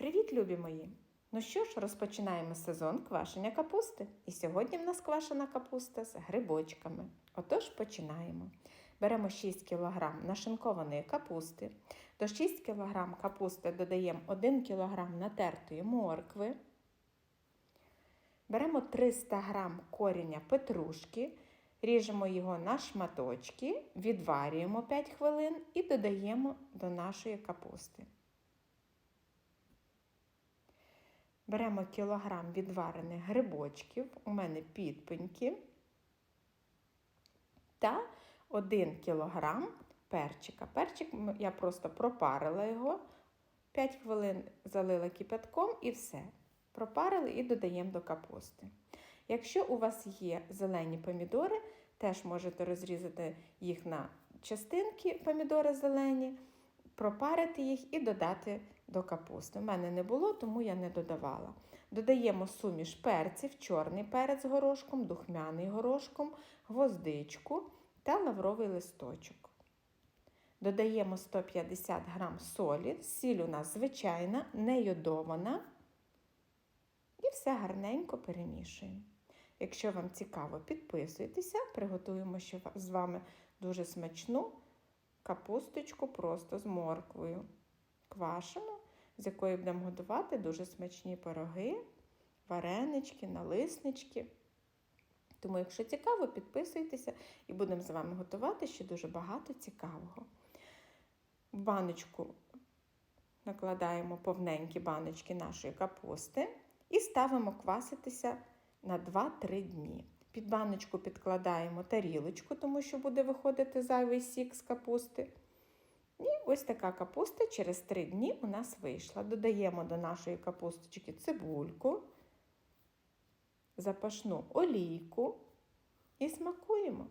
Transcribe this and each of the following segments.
Привіт, любі мої! Ну що ж, розпочинаємо сезон квашення капусти. І сьогодні в нас квашена капуста з грибочками. Отож, починаємо. Беремо 6 кг нашинкованої капусти. До 6 кг капусти додаємо 1 кг натертої моркви. Беремо 300 г коріння петрушки, ріжемо його на шматочки, відварюємо 5 хвилин і додаємо до нашої капусти. Беремо кілограм відварених грибочків, у мене підпеньки, та 1 кілограм перчика. Перчик я просто пропарила його, 5 хвилин залила кипятком і все. Пропарили і додаємо до капусти. Якщо у вас є зелені помідори, теж можете розрізати їх на частинки, помідори зелені, пропарити їх і додати до капусти. У мене не було, тому я не додавала. Додаємо суміш перців, чорний перець з горошком, духмяний горошком, гвоздичку та лавровий листочок. Додаємо 150 г солі, сіль у нас звичайна, не йодована. І все гарненько перемішуємо. Якщо вам цікаво, підписуйтеся, приготуємо з вами дуже смачну капусточку просто з морквою. Квашену, з якої будемо готувати дуже смачні пироги, варенички, налиснички. Тому, якщо цікаво, підписуйтеся і будемо з вами готувати ще дуже багато цікавого. В баночку накладаємо повненькі баночки нашої капусти і ставимо кваситися на 2-3 дні. Під баночку підкладаємо тарілочку, тому що буде виходити зайвий сік з капусти. І ось така капуста через 3 дні у нас вийшла. Додаємо до нашої капусточки цибульку, запашну олійку і смакуємо.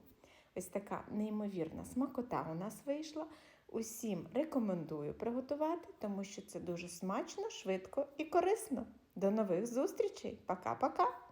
Ось така неймовірна смакота у нас вийшла. Усім рекомендую приготувати, тому що це дуже смачно, швидко і корисно. До нових зустрічей! Пока-пока!